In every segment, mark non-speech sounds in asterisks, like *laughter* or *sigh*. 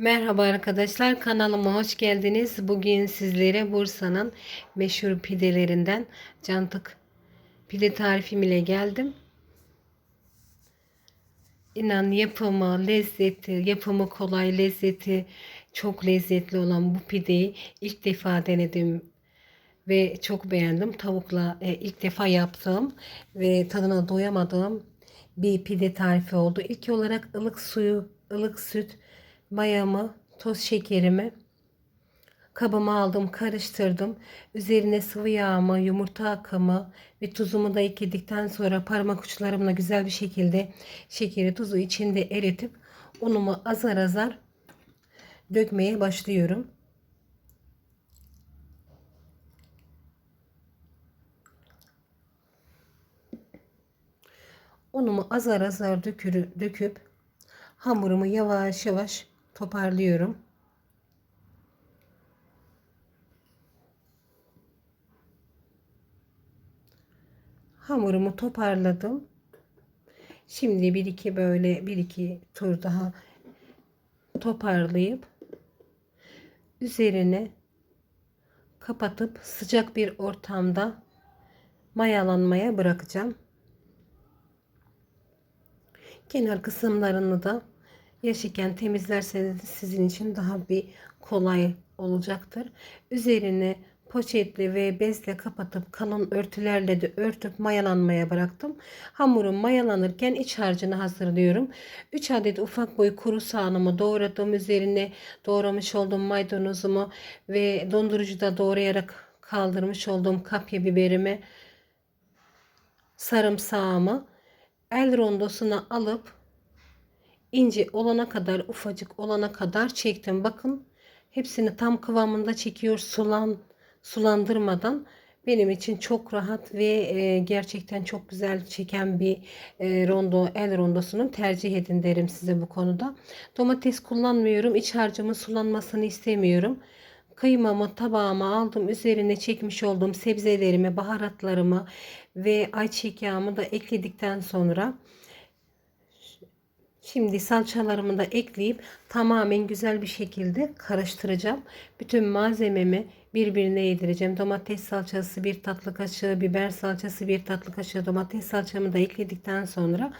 Merhaba arkadaşlar kanalıma hoş geldiniz. Bugün sizlere Bursa'nın meşhur pidelerinden cantık pide tarifim ile geldim. İnan yapımı, lezzeti, yapımı kolay, lezzeti çok lezzetli olan bu pideyi ilk defa denedim ve çok beğendim. Tavukla e, ilk defa yaptığım ve tadına doyamadığım bir pide tarifi oldu. İlk olarak ılık suyu, ılık süt, mayamı, toz şekerimi kabıma aldım, karıştırdım. Üzerine sıvı yağımı, yumurta akımı ve tuzumu da ekledikten sonra parmak uçlarımla güzel bir şekilde şekeri, tuzu içinde eritip unumu azar azar dökmeye başlıyorum. Unumu azar azar dökürü, döküp hamurumu yavaş yavaş toparlıyorum. Hamurumu toparladım. Şimdi bir iki böyle bir iki tur daha toparlayıp üzerine kapatıp sıcak bir ortamda mayalanmaya bırakacağım. Kenar kısımlarını da yaş temizlerseniz sizin için daha bir kolay olacaktır. Üzerine poşetle ve bezle kapatıp kalın örtülerle de örtüp mayalanmaya bıraktım. Hamurum mayalanırken iç harcını hazırlıyorum. 3 adet ufak boy kuru soğanımı doğradım. Üzerine doğramış olduğum maydanozumu ve dondurucuda doğrayarak kaldırmış olduğum kapya biberimi sarımsağımı el rondosuna alıp ince olana kadar ufacık olana kadar çektim. Bakın hepsini tam kıvamında çekiyor sulan sulandırmadan benim için çok rahat ve e, gerçekten çok güzel çeken bir e, rondo el rondosunu tercih edin derim size bu konuda. Domates kullanmıyorum. İç harcımın sulanmasını istemiyorum. Kıymamı tabağıma aldım. Üzerine çekmiş olduğum sebzelerimi, baharatlarımı ve ayçiçek yağımı da ekledikten sonra Şimdi salçalarımı da ekleyip tamamen güzel bir şekilde karıştıracağım. Bütün malzememi birbirine yedireceğim. Domates salçası bir tatlı kaşığı, biber salçası bir tatlı kaşığı, domates salçamı da ekledikten sonra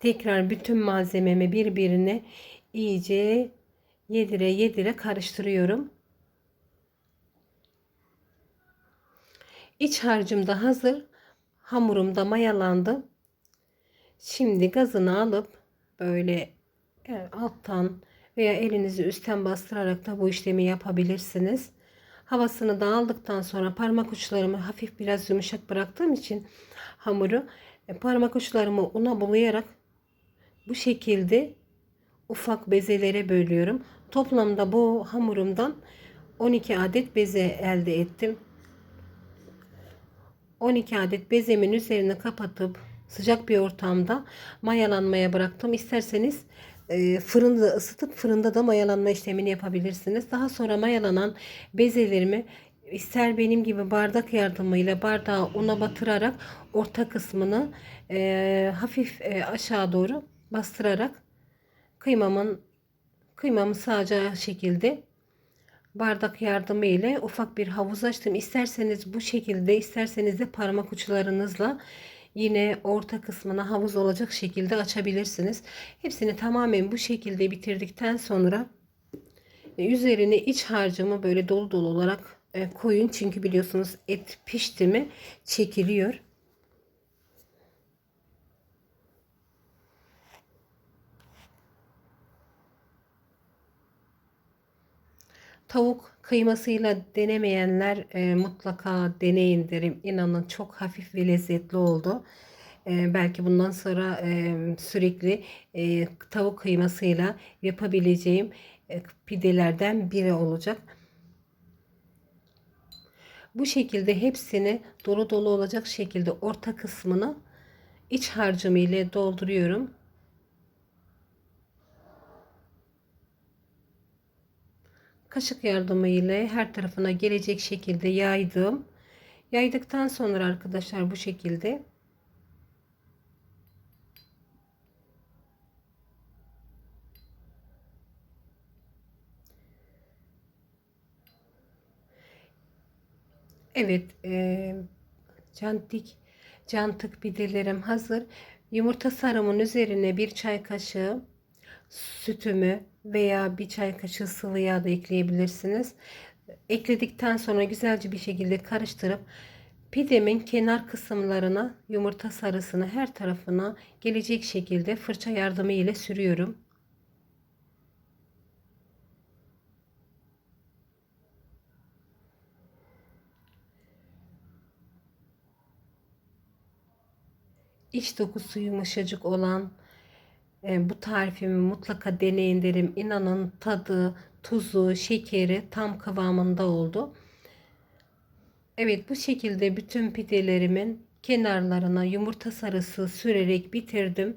tekrar bütün malzememi birbirine iyice yedire yedire karıştırıyorum. İç harcım da hazır. Hamurum da mayalandı. Şimdi gazını alıp böyle yani alttan veya elinizi üstten bastırarak da bu işlemi yapabilirsiniz. Havasını da aldıktan sonra parmak uçlarımı hafif biraz yumuşak bıraktığım için hamuru e, parmak uçlarımı una bulayarak bu şekilde ufak bezelere bölüyorum. Toplamda bu hamurumdan 12 adet beze elde ettim. 12 adet bezemin üzerine kapatıp sıcak bir ortamda mayalanmaya bıraktım. İsterseniz e, fırında ısıtıp fırında da mayalanma işlemini yapabilirsiniz. Daha sonra mayalanan bezelerimi ister benim gibi bardak yardımıyla bardağı una batırarak orta kısmını e, hafif e, aşağı doğru bastırarak kıymamın kıymamı sağacağı şekilde bardak yardımı ile ufak bir havuz açtım. İsterseniz bu şekilde isterseniz de parmak uçlarınızla yine orta kısmına havuz olacak şekilde açabilirsiniz. Hepsini tamamen bu şekilde bitirdikten sonra üzerine iç harcımı böyle dolu dolu olarak e, koyun. Çünkü biliyorsunuz et pişti mi çekiliyor. Tavuk kıymasıyla denemeyenler e, mutlaka deneyin derim. İnanın çok hafif ve lezzetli oldu. E, belki bundan sonra e, sürekli e, tavuk kıymasıyla yapabileceğim e, pidelerden biri olacak. Bu şekilde hepsini dolu dolu olacak şekilde orta kısmını iç harcımı ile dolduruyorum. Kaşık yardımı ile her tarafına gelecek şekilde yaydım. Yaydıktan sonra arkadaşlar bu şekilde Evet, e, cantik cantık bidelerim hazır. Yumurta sarımın üzerine bir çay kaşığı sütümü veya bir çay kaşığı sıvı yağ da ekleyebilirsiniz. Ekledikten sonra güzelce bir şekilde karıştırıp pidemin kenar kısımlarına yumurta sarısını her tarafına gelecek şekilde fırça yardımı ile sürüyorum. İç dokusu yumuşacık olan e, bu tarifimi mutlaka deneyin derim. İnanın tadı, tuzu, şekeri tam kıvamında oldu. Evet bu şekilde bütün pidelerimin kenarlarına yumurta sarısı sürerek bitirdim.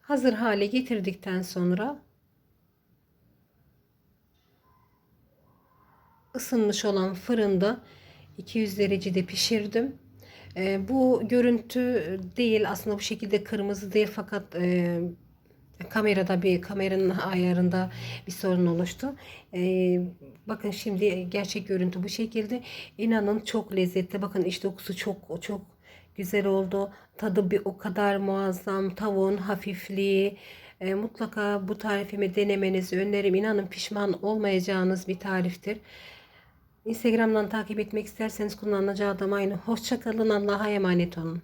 Hazır hale getirdikten sonra ısınmış olan fırında 200 derecede pişirdim. E, bu görüntü değil aslında bu şekilde kırmızı değil fakat e, kamerada bir kameranın *laughs* ayarında bir sorun oluştu. E, bakın şimdi gerçek görüntü bu şekilde. İnanın çok lezzetli. Bakın iç dokusu çok çok güzel oldu. Tadı bir o kadar muazzam. Tavuğun hafifliği. E, mutlaka bu tarifimi denemenizi öneririm. İnanın pişman olmayacağınız bir tariftir. Instagram'dan takip etmek isterseniz kullanıcı adım aynı. Hoşçakalın. Allah'a emanet olun.